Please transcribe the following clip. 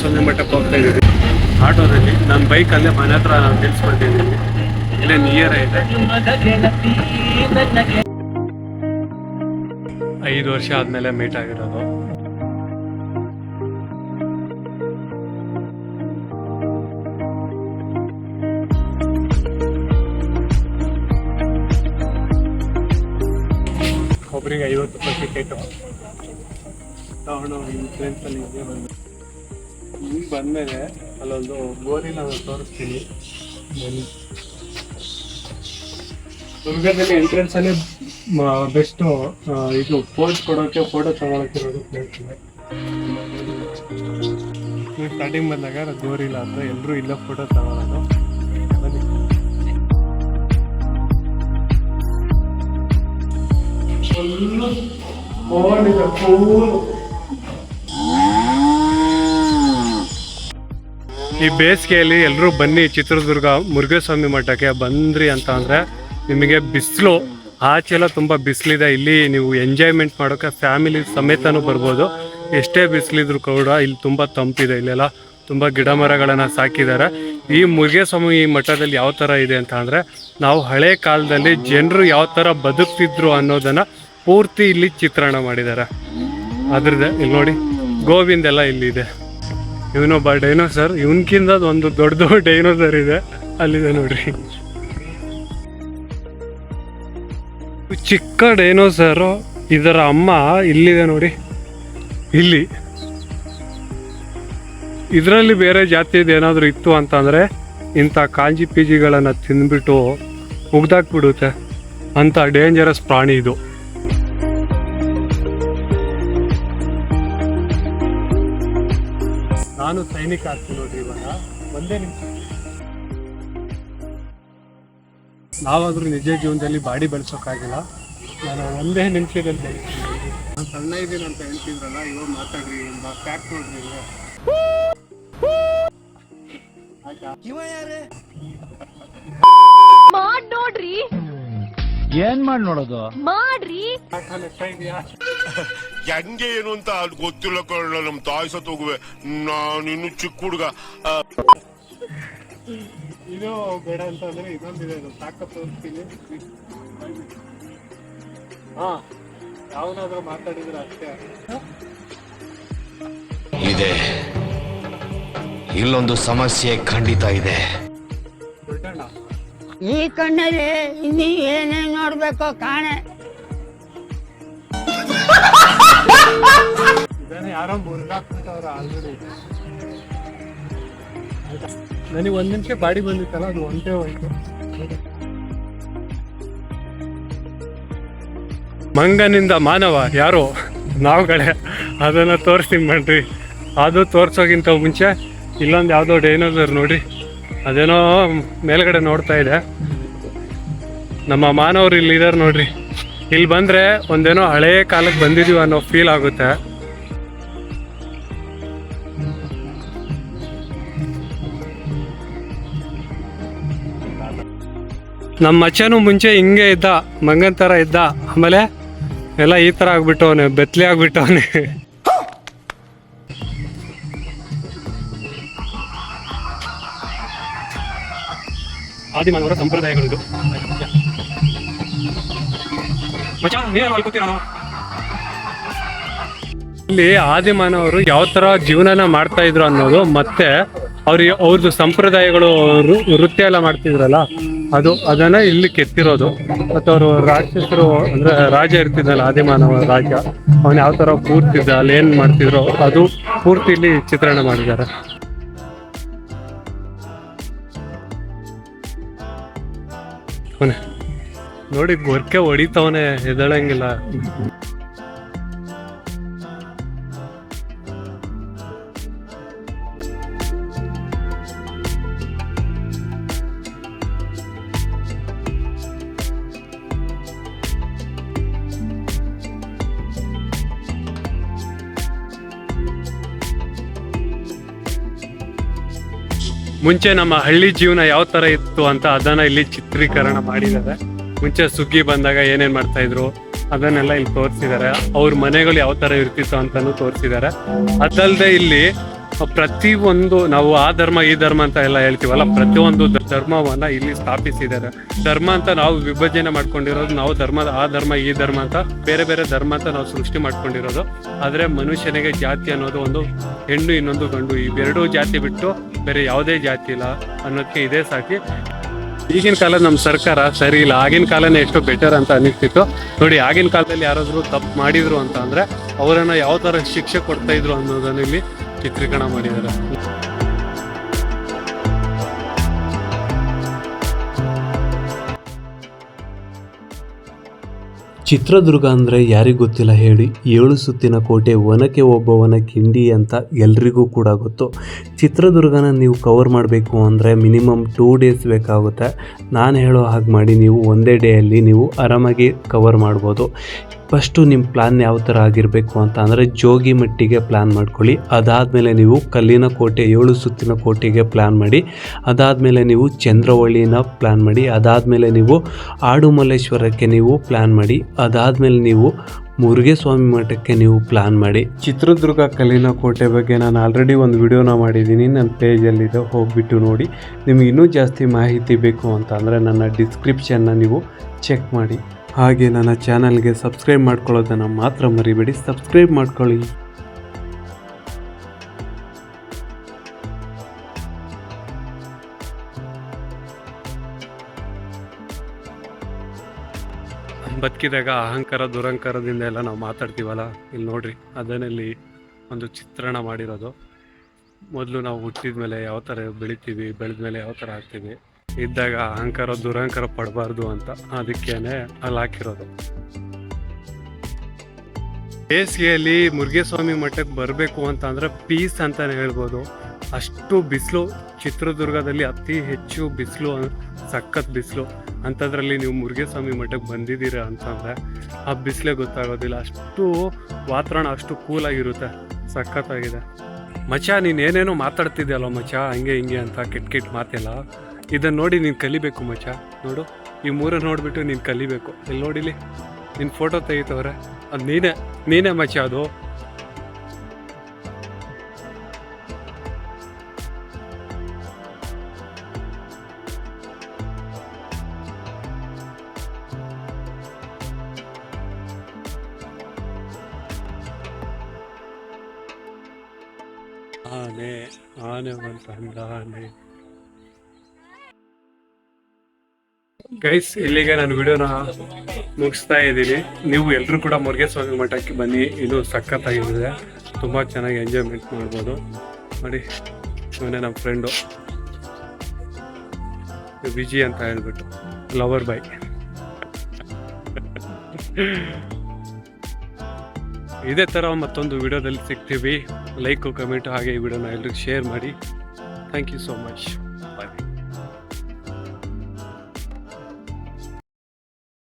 ಸೊನ್ನೆ ಮಠಕ್ಕೆ ಹೋಗ್ತಾ ಇದ್ದೀವಿ. ಆಟೋದಲ್ಲಿ ನಾನು ಬೈಕ್ ಅಲ್ಲೇ ಮನೆ ಹತ್ರ ನಿಲ್ಸ್ಕೊಳ್ತಿದ್ದೀನಿ ಇಲ್ಲೇ ನಿಯರ್ ಇದೆ. ಐದು ವರ್ಷ ಆದ್ಮೇಲೆ ಮೀಟ್ ಆಗಿರೋದು. ಒಬ್ಬರಿಗೆ ಐವತ್ತು ರೂಪಾಯಿ ಟಿಕೆಟು ತಗೊಂಡು ಫ್ರೆಂಡ್ಸಲ್ಲಿ ಇದೆ ಬಂದು? ಬಂದಮೇಲೆ ಅಲ್ಲೊಂದು ಗೋರಿನ ತೋರಿಸ್ತೀನಿ. ದುರ್ಗದಲ್ಲಿ ಎಂಟ್ರೆನ್ಸ್ ಅಲ್ಲಿ ಬೆಸ್ಟ್ ಇದು ಪೋಸ್ ಕೊಡೋಕೆ ಫೋಟೋ ತಗೊಳಕ್ಕೆ ಇರೋದು ಹೇಳ್ತೀನಿ ಸ್ಟಾರ್ಟಿಂಗ್ ಬಂದಾಗ ಗೋರಿಲ್ಲ ಅಂತ ಎಲ್ಲರೂ ಇಲ್ಲ ಫೋಟೋ ತಗೊಳ್ಳೋದು ಬನ್ನಿ. ಈ ಬೇಸಿಗೆಯಲ್ಲಿ ಎಲ್ಲರೂ ಬನ್ನಿ ಚಿತ್ರದುರ್ಗ ಮುರುಘಸ್ವಾಮಿ ಮಠಕ್ಕೆ ಬಂದ್ರಿ ಅಂತ ಅಂದರೆ ನಿಮಗೆ ಬಿಸಿಲು ಆಚೆಲ್ಲ ತುಂಬ ಬಿಸಿಲಿದೆ. ಇಲ್ಲಿ ನೀವು ಎಂಜಾಯ್ಮೆಂಟ್ ಮಾಡೋಕೆ ಫ್ಯಾಮಿಲಿ ಸಮೇತನೂ ಬರ್ಬೋದು. ಎಷ್ಟೇ ಬಿಸಿಲಿದ್ರು ಕೂಡ ಇಲ್ಲಿ ತುಂಬ ತಂಪಿದೆ. ಇಲ್ಲೆಲ್ಲ ತುಂಬ ಗಿಡ ಮರಗಳನ್ನು ಸಾಕಿದ್ದಾರೆ. ಈ ಮುರುಘಸ್ವಾಮಿ ಮಠದಲ್ಲಿ ಯಾವ ಥರ ಇದೆ ಅಂತ ಅಂದರೆ ನಾವು ಹಳೆ ಕಾಲದಲ್ಲಿ ಜನರು ಯಾವ ಥರ ಬದುಕ್ತಿದ್ರು ಅನ್ನೋದನ್ನು ಪೂರ್ತಿ ಇಲ್ಲಿ ಚಿತ್ರಣ ಮಾಡಿದ್ದಾರೆ. ಅದ್ರದ್ದೇ, ಇಲ್ಲಿ ನೋಡಿ, ಗೋವಿಂದೆಲ್ಲ ಇಲ್ಲಿದೆ. ಇವನೊಬ್ಬ ಡೈನೋಸರ್, ಇವನ್ಕಿಂತ ಒಂದು ದೊಡ್ಡ ಡೈನೋಸರ್ ಇದೆ. ಅಲ್ಲಿದೆ ನೋಡ್ರಿ. ಚಿಕ್ಕ ಡೈನೋಸರ್, ಇದರ ಅಮ್ಮ ಇಲ್ಲಿದೆ ನೋಡಿ. ಇಲ್ಲಿ. ಇದರಲ್ಲಿ ಬೇರೆ ಜಾತಿದು ಏನಾದರೂ ಇತ್ತು ಅಂತಂದರೆ, ಇಂಥ ಕಾಂಜಿ ಪೀಜಿಗಳನ್ನು ತಿಂದ್ಬಿಟ್ಟು ಮುಗ್ದಾಕ್ಬಿಡುತ್ತೆ ಅಂಥ ಡೇಂಜರಸ್ ಪ್ರಾಣಿ ಇದು. ನಾನು ಸೈನಿಕ ಆಗ್ತೀನಿ ನೋಡ್ರಿ ಇವಾಗ. ಒಂದೇ ನಿಮಿಷ. ನಾವಾದ್ರೂ ನಿಜ ಜೀವನದಲ್ಲಿ ಬಾಡಿ ಬೆಳೆಸೋಕ್ಕಾಗಿಲ್ಲ. ನಾನು ಒಂದೇ ನಿಮಿಷದಲ್ಲಿ ಬೆಳೆಸ್ತೀನಿ ನಾನು ಸಣ್ಣ ಇದ್ದೀನಿ ಅಂತ ಹೇಳ್ತಿದ್ರಲ್ಲ ಇವಾಗ ಮಾತಾಡ್ರಿ ಪ್ಯಾಕ್ ನೋಡ್ರಿ. ಆಯ್ತಾ ಮಾಡ್ ನೋಡ್ರಿ. ಏನ್ ಮಾಡಿ ನೋಡೋದು? ಮಾಡ್ರಿ. ಹೆಂಗೆ ಏನು ಅಂತ ಅದು ಗೊತ್ತಿಲ್ಲ ಕಳ್ಳ ನಮ್ ತಾಯಿ ಸತ್ ಹೋಗುವೆ. ಇನ್ನು ಚಿಕ್ಕ ಹುಡುಗ. ಇದು ಬೇಡ ಅಂತ ಅಂದ್ರೆ ಇನ್ನೊಂದಿದೆ ಅದು ಸಾಕ ತೋರಿಸ್ತೀನಿ ಹಾ ಯಾವನಾದ್ರೂ ಮಾತಾಡಿದ್ರೆ ಅಷ್ಟೇ. ಇದೆ. ಇಲ್ಲೊಂದು ಸಮಸ್ಯೆ ಖಂಡಿತ ಇದೆ. ಈ ಕಣ್ಣಲ್ಲಿ ಇನ್ನಿ ಏನೇನ್ ನೋಡ್ಬೇಕು ಕಾಣೆ. ನನಗೆ ಒಂದ್ ನಿಮಿಷ ಬಾಡಿ ಬಂದಿತ್ತಲ್ಲ, ಅದು ಒಂಟೆ ಹೋಯ್ತು. ಮಂಗನಿಂದ ಮಾನವ, ಯಾರು? ನಾವುಗಳೇ. ಅದನ್ನ ತೋರಿಸ್ತೀನಿ ಮಾಡ್ರಿ ಅದು ತೋರ್ಸೋಗಿಂತ ಮುಂಚೆ, ಇಲ್ಲೊಂದು ಯಾವುದೋ ಡೈನೋಸರ್ ನೋಡಿ ಅದೇನೋ ಮೇಲ್ಗಡೆ ನೋಡ್ತಾ ಇದೆ. ನಮ್ಮ ಮಾನವರು ಇಲ್ಲಿ ಇದಾರೆ ನೋಡ್ರಿ. ಇಲ್ಲಿ ಬಂದ್ರೆ ಒಂದೇನೋ ಹಳೆಯ ಕಾಲಕ್ಕೆ ಬಂದಿದೀವಿ ಅನ್ನೋ ಫೀಲ್ ಆಗುತ್ತೆ. ನಮ್ಮ ಅಚ್ಚನು ಮುಂಚೆ ಹಿಂಗೆ ಇದ್ದ, ಮಂಗನ್ ಥರ ಇದ್ದ. ಆಮೇಲೆ ಎಲ್ಲ ಈ ಥರ ಆಗ್ಬಿಟ್ಟವನೆ ಬೆತ್ತಲೆ ಆಗ್ಬಿಟ್ಟವನೆ. ಆದಿಮಾನವರ ಸಂಪ್ರದಾಯಗಳಿದು. ಇಲ್ಲಿ ಆದಿಮಾನವರು ಯಾವ ತರ ಜೀವನನ ಮಾಡ್ತಾ ಇದ್ರು ಅನ್ನೋದು, ಮತ್ತೆ ಅವ್ರಿಗೆ ಅವ್ರದ್ದು ಸಂಪ್ರದಾಯಗಳು ನೃತ್ಯ ಎಲ್ಲ ಮಾಡ್ತಿದ್ರಲ್ಲ, ಅದು ಅದನ್ನ ಇಲ್ಲಿ ಕೆತ್ತಿರೋದು. ಮತ್ತು ಅವರು ರಾಕ್ಷಸರು ಅಂದ್ರೆ ರಾಜ ಇರ್ತಿದ್ದಲ್ಲ, ಆದಿಮಾನವ ರಾಜ, ಅವನ್ ಯಾವ ತರ ಕೂರ್ತಿದ್ದ, ಅಲ್ಲಿ ಏನ್ ಮಾಡ್ತಿದ್ರು ಅದು ಪೂರ್ತಿ ಇಲ್ಲಿ ಚಿತ್ರಣ ಮಾಡಿದ್ದಾರೆ. ನೋಡಿ ಗೊರ್ಕೆ ಹೊಡಿತವನೆ ಎದಳಂಗಿಲ್ಲ ಮುಂಚೆ ನಮ್ಮ ಹಳ್ಳಿ ಜೀವನ ಯಾವ ತರ ಇತ್ತು ಅಂತ ಅದನ್ನ ಇಲ್ಲಿ ಚಿತ್ರೀಕರಣ ಮಾಡಿದ್ದಾರೆ. ಮುಂಚೆ ಸುಗ್ಗಿ ಬಂದಾಗ ಏನೇನ್ ಮಾಡ್ತಾ ಇದ್ರು ಅದನ್ನೆಲ್ಲ ಇಲ್ಲಿ ತೋರಿಸಿದ್ದಾರೆ. ಅವ್ರ ಮನೆಗಳು ಯಾವ ತರ ಇರ್ತಿತ್ತು ಅಂತಾನು ತೋರಿಸಿದ್ದಾರೆ. ಅದಲ್ಲದೆ ಇಲ್ಲಿ ಪ್ರತಿಯೊಂದು ನಾವು ಆ ಧರ್ಮ, ಈ ಧರ್ಮ ಅಂತ ಎಲ್ಲ ಹೇಳ್ತೀವಲ್ಲ, ಪ್ರತಿಯೊಂದು ಧರ್ಮವನ್ನ ಇಲ್ಲಿ ಸ್ಥಾಪಿಸಿದ್ದಾರೆ. ಧರ್ಮ ಅಂತ ನಾವು ವಿಭಜನೆ ಮಾಡ್ಕೊಂಡಿರೋದು, ನಾವು ಧರ್ಮ ಆ ಧರ್ಮ, ಈ ಧರ್ಮ ಅಂತ ಬೇರೆ ಬೇರೆ ಧರ್ಮ ಅಂತ ನಾವು ಸೃಷ್ಟಿ ಮಾಡ್ಕೊಂಡಿರೋದು. ಆದ್ರೆ ಮನುಷ್ಯನಿಗೆ ಜಾತಿ ಅನ್ನೋದು ಒಂದು ಹೆಣ್ಣು ಇನ್ನೊಂದು ಗಂಡು ಇವೆರಡೂ ಜಾತಿ ಬಿಟ್ಟು ಬೇರೆ ಯಾವುದೇ ಜಾತಿ ಇಲ್ಲ ಅನ್ನೋದಕ್ಕೆ ಇದೇ ಸಾಕಿ. ಈಗಿನ ಕಾಲ ನಮ್ಮ ಸರ್ಕಾರ ಸರಿ ಇಲ್ಲ. ಆಗಿನ ಕಾಲನೇ ಎಷ್ಟು ಬೆಟರ್ ಅಂತ ಅನಿಸ್ತಿತ್ತು. ನೋಡಿ, ಆಗಿನ ಕಾಲದಲ್ಲಿ ಯಾರಾದರೂ ತಪ್ಪು ಮಾಡಿದ್ರು ಅಂತ ಅಂದರೆ ಅವರನ್ನು ಯಾವ ತರ ಶಿಕ್ಷೆ ಕೊಡ್ತಾ ಇದ್ರು ಅನ್ನೋದನ್ನ ಇಲ್ಲಿ ಚಿತ್ರೀಕರಣ ಮಾಡಿದ್ದಾರೆ. ಚಿತ್ರದುರ್ಗ ಅಂದರೆ ಯಾರಿಗೂ ಗೊತ್ತಿಲ್ಲ ಹೇಳಿ, ಏಳು ಸುತ್ತಿನ ಕೋಟೆ ಒನಕೆ ಒಬ್ಬವನ ಕಿಂಡಿ ಅಂತ ಎಲ್ರಿಗೂ ಕೂಡ ಗೊತ್ತು. ಚಿತ್ರದುರ್ಗನ ನೀವು ಕವರ್ ಮಾಡಬೇಕು ಅಂದರೆ ಮಿನಿಮಮ್ ಟೂ ಡೇಸ್ ಬೇಕಾಗುತ್ತೆ. ನಾನು ಹೇಳೋ ಹಾಗೆ ಮಾಡಿ ನೀವು ಒಂದೇ ಡೇಯಲ್ಲಿ ನೀವು ಆರಾಮಾಗಿ ಕವರ್ ಮಾಡ್ಬೋದು. ಫಸ್ಟು ನಿಮ್ಮ ಪ್ಲ್ಯಾನ್ ಯಾವ ಥರ ಆಗಿರಬೇಕು ಅಂತ ಅಂದರೆ ಜೋಗಿ ಮಟ್ಟಿಗೆ ಪ್ಲ್ಯಾನ್ ಮಾಡ್ಕೊಳ್ಳಿ. ಅದಾದಮೇಲೆ ನೀವು ಕಲ್ಲಿನ ಕೋಟೆ, ಏಳು ಸುತ್ತಿನ ಕೋಟೆಗೆ ಪ್ಲ್ಯಾನ್ ಮಾಡಿ. ಅದಾದಮೇಲೆ ನೀವು ಚಂದ್ರವಳ್ಳಿನ ಪ್ಲ್ಯಾನ್ ಮಾಡಿ. ಅದಾದಮೇಲೆ ನೀವು ಆಡುಮಲ್ಲೇಶ್ವರಕ್ಕೆ ನೀವು ಪ್ಲ್ಯಾನ್ ಮಾಡಿ. ಅದಾದಮೇಲೆ ನೀವು ಮುರುಘೇಸ್ವಾಮಿ ಮಠಕ್ಕೆ ನೀವು ಪ್ಲ್ಯಾನ್ ಮಾಡಿ. ಚಿತ್ರದುರ್ಗ ಕಲ್ಲಿನ ಕೋಟೆ ಬಗ್ಗೆ ನಾನು ಆಲ್ರೆಡಿ ಒಂದು ವಿಡಿಯೋನ ಮಾಡಿದ್ದೀನಿ. ನನ್ನ ಪೇಜಲ್ಲಿದೆ ಹೋಗಿಬಿಟ್ಟು ನೋಡಿ. ನಿಮಗೆ ಇನ್ನೂ ಜಾಸ್ತಿ ಮಾಹಿತಿ ಬೇಕು ಅಂತ ಅಂದರೆ ನನ್ನ ಡಿಸ್ಕ್ರಿಪ್ಷನ್ನ ನೀವು ಚೆಕ್ ಮಾಡಿ. ಹಾಗೆ ನನ್ನ ಚಾನಲ್ಗೆ ಸಬ್ಸ್ಕ್ರೈಬ್ ಮಾಡ್ಕೊಳ್ಳೋದನ್ನು ಮಾತ್ರ ಮರಿಬೇಡಿ. ಸಬ್ಸ್ಕ್ರೈಬ್ ಮಾಡ್ಕೊಳ್ಳಿ. ಬದುಕಿದಾಗ ಅಹಂಕಾರ, ದುರಹಂಕಾರದಿಂದ ಎಲ್ಲ ನಾವು ಮಾತಾಡ್ತೀವಲ್ಲ? ಇಲ್ಲಿ ನೋಡ್ರಿ ಅದನ್ನಲ್ಲಿ ಒಂದು ಚಿತ್ರಣ ಮಾಡಿರೋದು. ಮೊದಲು ನಾವು ಹುಟ್ಟಿದ ಮೇಲೆ ಯಾವ ಥರ ಬೆಳಿತೀವಿ ಬೆಳೆದ ಮೇಲೆ ಯಾವ ಥರ ಆಗ್ತೀವಿ? ಇದ್ದಾಗ ಅಹಂಕಾರ, ದುರಹಂಕಾರ ಪಡಬಾರ್ದು ಅಂತ ಅದಕ್ಕೇನೆ ಅಲ್ಲಿ ಹಾಕಿರೋದು. ಬೇಸಿಗೆಯಲ್ಲಿ ಮುರುಗೇಸ್ವಾಮಿ ಮಠಕ್ಕೆ ಬರಬೇಕು ಅಂತ ಅಂದರೆ ಪೀಸ್ ಅಂತಲೇ ಹೇಳ್ಬೋದು. ಅಷ್ಟು ಬಿಸಿಲು, ಚಿತ್ರದುರ್ಗದಲ್ಲಿ ಅತಿ ಹೆಚ್ಚು ಬಿಸಿಲು, ಸಖತ್ ಬಿಸಿಲು. ಅಂಥದ್ರಲ್ಲಿ ನೀವು ಮುರುಗೇಸ್ವಾಮಿ ಮಠಕ್ಕೆ ಬಂದಿದ್ದೀರಾ ಅಂತಂದರೆ ಆ ಬಿಸಿಲೇ ಗೊತ್ತಾಗೋದಿಲ್ಲ. ಅಷ್ಟು ವಾತಾವರಣ ಅಷ್ಟು ಕೂಲಾಗಿರುತ್ತೆ ಸಖತ್ತಾಗಿದೆ. ಮಚ ನೀನು ಏನೇನೋ ಮಾತಾಡ್ತಿದ್ಯಲ್ಲ ಮಚ ಹಂಗೆ ಹಿಂಗೆ ಅಂತ ಕೆಟ್ಟ ಕೆಟ್ಟ ಮಾತೆಲ್ಲ. ಇದನ್ನ ನೋಡಿ ನೀನು ಕಲಿಬೇಕು ಮಚ್ಚ. ನೋಡು, ಈ ಮೂರ ನೋಡಿಬಿಟ್ಟು ನೀನು ಕಲಿಬೇಕು. ಇಲ್ಲಿ ನೋಡಿಲಿ? ನಿನ್ನ ಫೋಟೋ ತೆಗಿತವ್ರೆ. ಅದು ನೀನೇ ನೀನೇ ಮಚ ಅದು. ಆನೆ ಆನೆ ಬಂತಂದ ಗೈಸ್ ಇಲ್ಲಿಗೆ ನಾನು ವಿಡಿಯೋನ ಮುಗಿಸ್ತಾ ಇದ್ದೀನಿ. ನೀವು ಎಲ್ಲರೂ ಕೂಡ ಮುರುಘೇಸ್ವಾಮಿ ಮಠಕ್ಕೆ ಬನ್ನಿ. ಇದು ಸಖತ್ತಾಗಿರುತ್ತೆ. ತುಂಬ ಚೆನ್ನಾಗಿ ಎಂಜಾಯ್ಮೆಂಟ್ ಮಾಡ್ಬೋದು. ನೋಡಿ, ಇವನೇ ನಮ್ಮ ಫ್ರೆಂಡು ವಿಜಿ ಅಂತ ಹೇಳ್ಬಿಟ್ಟು. ಲವರ್ ಬಾಯ್ ಇದೇ ಥರ ಮತ್ತೊಂದು ವಿಡಿಯೋದಲ್ಲಿ ಸಿಗ್ತೀವಿ. ಲೈಕು ಕಮೆಂಟು ಹಾಗೆ ಈ ವಿಡಿಯೋನ ಎಲ್ರಿಗೂ ಶೇರ್ ಮಾಡಿ. Thank you so much